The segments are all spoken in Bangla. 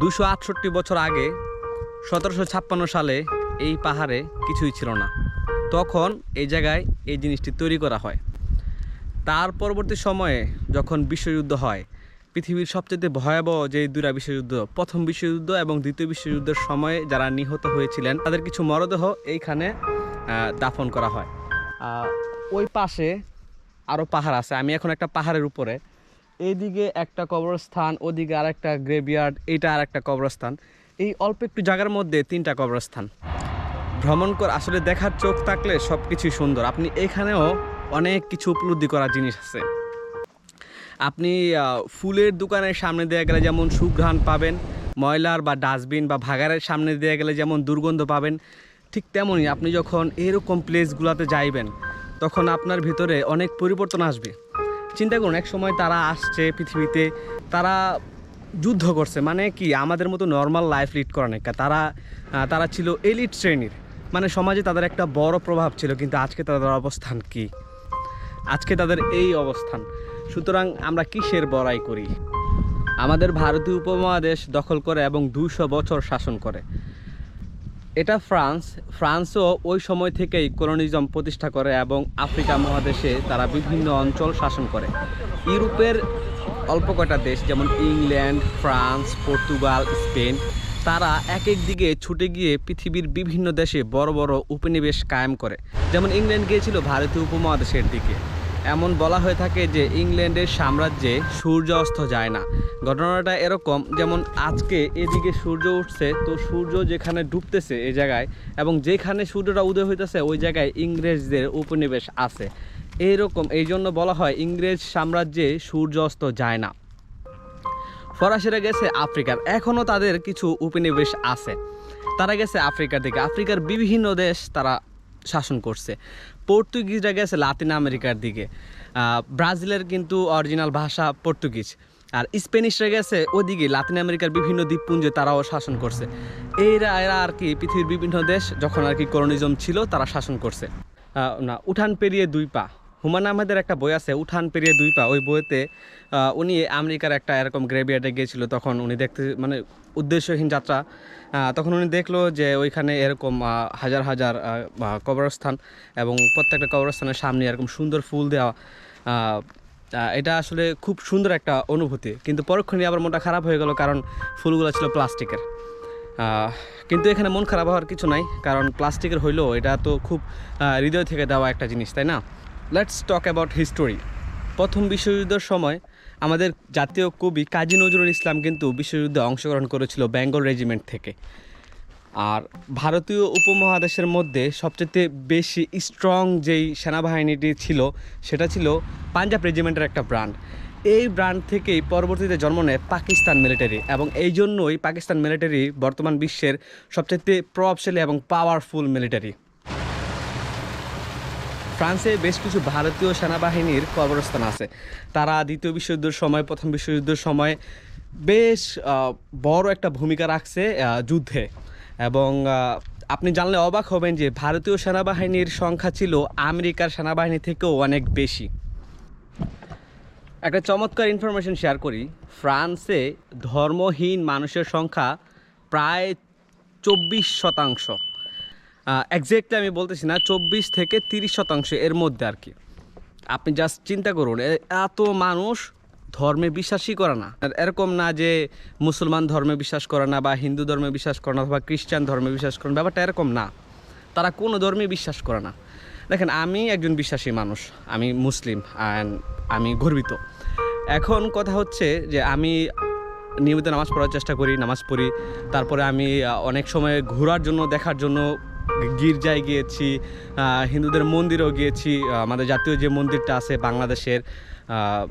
দুশো আটষট্টি বছর আগে, সতেরোশো ছাপ্পান্ন সালে এই পাহাড়ে কিছুই ছিল না। তখন এই জায়গায় এই জিনিসটি তৈরি করা হয়। তার পরবর্তী সময়ে যখন বিশ্বযুদ্ধ হয়, পৃথিবীর সবচেয়ে ভয়াবহ যে দুরা বিশ্বযুদ্ধ, প্রথম বিশ্বযুদ্ধ এবং দ্বিতীয় বিশ্বযুদ্ধের সময়ে যারা নিহত হয়েছিলেন, তাদের কিছু মরদেহ এইখানে দাফন করা হয়। ওই পাশে আরও পাহাড় আছে। আমি এখন একটা পাহাড়ের উপরে এইদিকে একটা কবরস্থান, ওদিকে আর একটা গ্রেভিয়ার্ড এইটা আর একটা কবরস্থান। এই অল্প একটু জায়গার মধ্যে তিনটা কবরস্থান। ভ্রমণ কর আসলে দেখার চোখ থাকলে সব কিছুই সুন্দর। আপনি এখানেও অনেক কিছু উপলব্ধি করার জিনিস আছে। আপনি ফুলের দোকানের সামনে দেওয়া গেলে যেমন সুঘ্রাণ পাবেন, ময়লার বা ডাস্টবিন বা ভাগারের সামনে দিয়ে গেলে যেমন দুর্গন্ধ পাবেন, ঠিক তেমনই আপনি যখন এরকম প্লেসগুলোতে যাইবেন, তখন আপনার ভিতরে অনেক পরিবর্তন আসবে। চিন্তা করুন, এক সময় তারা আসছে পৃথিবীতে, তারা যুদ্ধ করছে মানে কি, আমাদের মতো নর্মাল লাইফ লিড করা নাকি তারা তারা ছিল এলিট শ্রেণির মানে সমাজে তাদের একটা বড় প্রভাব ছিল, কিন্তু আজকে তাদের অবস্থান কি? আজকে তাদের এই অবস্থান। সুতরাং আমরা কিসের বড়াই করি? আমাদের ভারতীয় উপমহাদেশ দখল করে এবং দুইশো বছর শাসন করে। এটা ফ্রান্স। ফ্রান্সও ওই সময় থেকেই কলোনিজম প্রতিষ্ঠা করে এবং আফ্রিকা মহাদেশে তারা বিভিন্ন অঞ্চল শাসন করে। ইউরোপের অল্প কয়টা দেশ, যেমন ইংল্যান্ড, ফ্রান্স, পর্তুগাল, স্পেন, তারা এক এক দিকে ছুটে গিয়ে পৃথিবীর বিভিন্ন দেশে বড় বড় উপনিবেশ কায়েম করে। যেমন ইংল্যান্ড গিয়েছিল ভারতীয় উপমহাদেশের দিকে। এমন বলা হয়ে থাকে যে ইংল্যান্ডের সাম্রাজ্যে সূর্য অস্ত যায় না। ঘটনাটা এরকম, যেমন আজকে এদিকে সূর্য উঠছে, তো সূর্য যেখানে ডুবতেছে এই জায়গায় এবং যেখানে সূর্যটা উদয় হইতেছে ওই জায়গায় ইংরেজদের উপনিবেশ আছে। এইরকম এই জন্য বলা হয় ইংরেজ সাম্রাজ্যে সূর্য অস্ত যায় না। ফরাসিরা গেছে আফ্রিকার এখনও তাদের কিছু উপনিবেশ আছে। তারা গেছে আফ্রিকার দিকে, আফ্রিকার বিভিন্ন দেশ তারা শাসন করছে। পর্তুগিজরা গেছে লাতিন আমেরিকার দিকে। ব্রাজিলের কিন্তু অরিজিনাল ভাষা পর্তুগিজ আর স্প্যানিশরা গেছে ওদিকে লাতিন আমেরিকার বিভিন্ন দ্বীপপুঞ্জে তারাও শাসন করছে। এরা এরা আর কি পৃথিবীর বিভিন্ন দেশ, যখন আর কি কলোনিজম ছিল, তারা শাসন করছে। না, উঠান পেরিয়ে দুই পা। হুমায়ুন আহমেদের একটা বই আছে, উঠান পেরিয়ে দুই পা। ওই বইতে উনি আমেরিকার একটা এরকম গ্রেভিয়ার্ডে গিয়েছিল, তখন উনি দেখতে মানে উদ্দেশ্যহীন যাত্রা। তখন উনি দেখল যে ওইখানে এরকম হাজার হাজার কবরস্থান এবং প্রত্যেকটা কবরস্থানের সামনে এরকম সুন্দর ফুল দেওয়া। এটা আসলে খুব সুন্দর একটা অনুভূতি। কিন্তু পরক্ষণে আবার মনটা খারাপ হয়ে গেল কারণ ফুলগুলো ছিল প্লাস্টিকের। কিন্তু এখানে মন খারাপ হওয়ার কিছু নাই, কারণ প্লাস্টিকের হইলেও এটা তো খুব হৃদয় থেকে দেওয়া একটা জিনিস, তাই না? লেটস টক অ্যাবাউট হিস্টোরি প্রথম বিশ্বযুদ্ধের সময় আমাদের জাতীয় কবি কাজী নজরুল ইসলাম কিন্তু বিশ্বযুদ্ধে অংশগ্রহণ করেছিল বেঙ্গল রেজিমেন্ট থেকে। আর ভারতীয় উপমহাদেশের মধ্যে সবচেয়ে বেশি স্ট্রং যেই সেনাবাহিনীটি ছিল, সেটা ছিল পাঞ্জাব রেজিমেন্টের একটা ব্র্যান্ড এই ব্র্যান্ড থেকেই পরবর্তীতে জন্ম নেয় পাকিস্তান মিলিটারি এবং এই জন্যই পাকিস্তান মিলিটারি বর্তমান বিশ্বের সবচেয়ে প্রভাবশালী এবং পাওয়ারফুল মিলিটারি ফ্রান্সে বেশ কিছু ভারতীয় সেনাবাহিনীর কবরস্থান আছে। তারা দ্বিতীয় বিশ্বযুদ্ধের সময়, প্রথম বিশ্বযুদ্ধের সময় বেশ বড় একটা ভূমিকা রাখছে যুদ্ধে। এবং আপনি জানলে অবাক হবেন যে ভারতীয় সেনাবাহিনীর সংখ্যা ছিল আমেরিকার সেনাবাহিনী থেকেও অনেক বেশি। একটা চমৎকার ইনফরমেশন শেয়ার করি। ফ্রান্সে ধর্মহীন মানুষের সংখ্যা প্রায় চব্বিশ শতাংশ। একজ্যাক্টলি আমি বলতেছি না, চব্বিশ থেকে তিরিশ শতাংশ এর মধ্যে আর কি। আপনি জাস্ট চিন্তা করুন এত মানুষ ধর্মে বিশ্বাসই করে না। এরকম না যে মুসলমান ধর্মে বিশ্বাস করে না বা হিন্দু ধর্মে বিশ্বাস করে না অথবা খ্রিস্টান ধর্মে বিশ্বাস করে না, ব্যাপারটা এরকম না। তারা কোনো ধর্মে বিশ্বাস করে না। দেখেন, আমি একজন বিশ্বাসী মানুষ, আমি মুসলিম অ্যান্ড আমি গর্বিত। এখন কথা হচ্ছে যে আমি নিয়মিত নামাজ পড়ার চেষ্টা করি, নামাজ পড়ি, তারপরে আমি অনেক সময় ঘোরার জন্য, দেখার জন্য গির্জায় গিয়েছি হিন্দুদের মন্দিরেও গিয়েছি আমাদের জাতীয় যে মন্দিরটা আছে বাংলাদেশের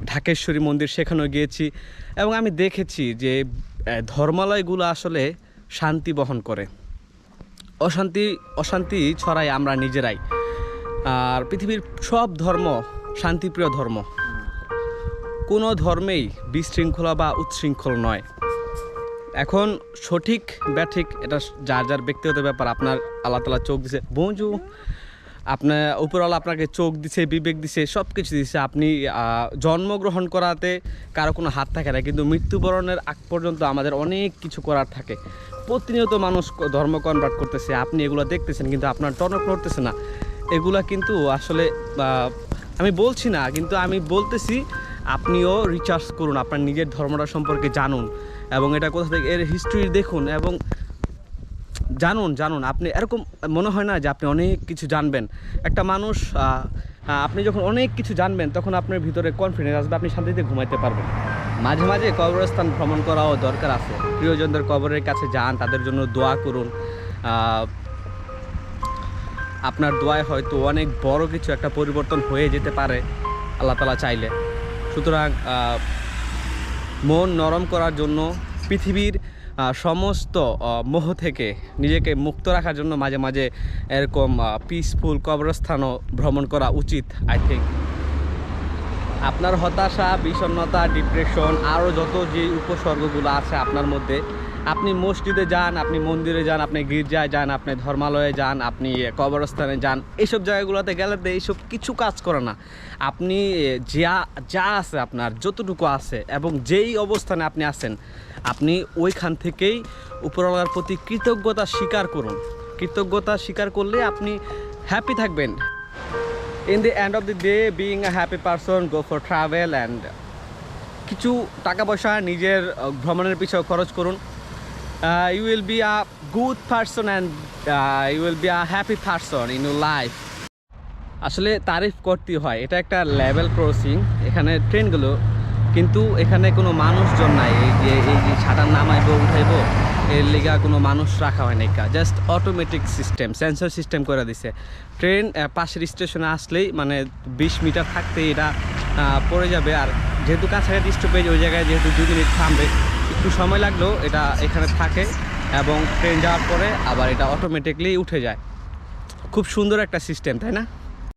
ঢাকেশ্বরী মন্দির, সেখানেও গিয়েছি এবং আমি দেখেছি যে ধর্মালয়গুলো আসলে শান্তি বহন করে। অশান্তি অশান্তি ছড়াই আমরা নিজেরাই। আর পৃথিবীর সব ধর্ম শান্তিপ্রিয় ধর্ম। কোনো ধর্মেই বিশৃঙ্খলা বা উচ্ছৃঙ্খল নয়। এখন সঠিক ব্যাঠিক, এটা যার যার ব্যক্তিগত ব্যাপার, আপনার আল্লাহ তালা চোখ দিছে। বঞ্জু আপনার উপরওয়ালা আপনাকে চোখ দিছে, বিবেক দিছে সব কিছু দিছে। আপনি জন্মগ্রহণ করাতে কারও কোনো হাত থাকে না, কিন্তু মৃত্যুবরণের আগ পর্যন্ত আমাদের অনেক কিছু করার থাকে। প্রতিনিয়ত মানুষ ধর্ম কনভার্ট করতেছে, আপনি এগুলো দেখতেছেন, কিন্তু আপনার টনক নড়তেছে না। এগুলা কিন্তু আসলে আমি বলছি না, কিন্তু আমি বলতেছি, আপনিও রিচার্জ করুন, আপনার নিজের ধর্মটা সম্পর্কে জানুন। এবং এটা কোথা থেকে, এর হিস্ট্রি দেখুন এবং জানুন জানুন। আপনি এরকম মনে হয় না যে আপনি অনেক কিছু জানবেন। একটা মানুষ আপনি যখন অনেক কিছু জানবেন, তখন আপনার ভিতরে কনফিডেন্স আসবে, আপনি শান্তিতে ঘুমাইতে পারবেন। মাঝে মাঝে কবরস্থান ভ্রমণ করাও দরকার আছে। প্রিয়জনদের কবরের কাছে যান, তাদের জন্য দোয়া করুন। আপনার দোয়ায় হয়তো অনেক বড় কিছু একটা পরিবর্তন হয়ে যেতে পারে, আল্লাহ তালা চাইলে। সুতরাং মন নরম করার জন্য পৃথিবীর সমস্ত মোহ থেকে নিজেকে মুক্ত রাখার জন্য মাঝে মাঝে এরকম পিসফুল কবরস্থানও ভ্রমণ করা উচিত আই থিঙ্ক আপনার হতাশা বিষণ্নতা ডিপ্রেশন আরও যত যে উপসর্গগুলো আছে আপনার মধ্যে আপনি মসজিদে যান, আপনি মন্দিরে যান, আপনি গির্জায় যান, আপনি ধর্মালয়ে যান, আপনি কবরস্থানে যান এইসব জায়গাগুলোতে গেলে তো এইসব কিছু কাজ করে না। আপনি যা যা আছে আপনার, যতটুকু আছে এবং যেই অবস্থানে আপনি আছেন, আপনি ওইখান থেকেই উপরওয়ালার প্রতি কৃতজ্ঞতা স্বীকার করুন। কৃতজ্ঞতা স্বীকার করলে আপনি হ্যাপি থাকবেন। In the end of the day being a happy person, go for travel and কিছু টাকা পয়সা নিজের ভ্রমণের পিছনে খরচ করুন। You will be a good person and you will be a happy person in your life আসলে তারিফ করতে হয়। এটা একটা লেভেল ক্রসিং এখানে ট্রেনগুলো কিন্তু এখানে কোনো মানুষজন নাই। এই যে এই যে ছাতার নামাইবো উঠাইবো, এর লিগা কোনো মানুষ রাখা হয় নাই। Just automatic system sensor system করে দিছে। ট্রেন পাশের স্টেশনে আসলেই মানে বিশ মিটার থাকতেই এটা পড়ে যাবে। আর যেহেতু কাছাকাছি স্টপেজ ওই জায়গায় যেহেতু দু মিনিট থামবে একটু সময় লাগল এটা এখানে থাকে এবং ট্রেন যাওয়ার পরে আবার এটা অটোমেটিকলি উঠে যায়। খুব সুন্দর একটা সিস্টেম তাই না?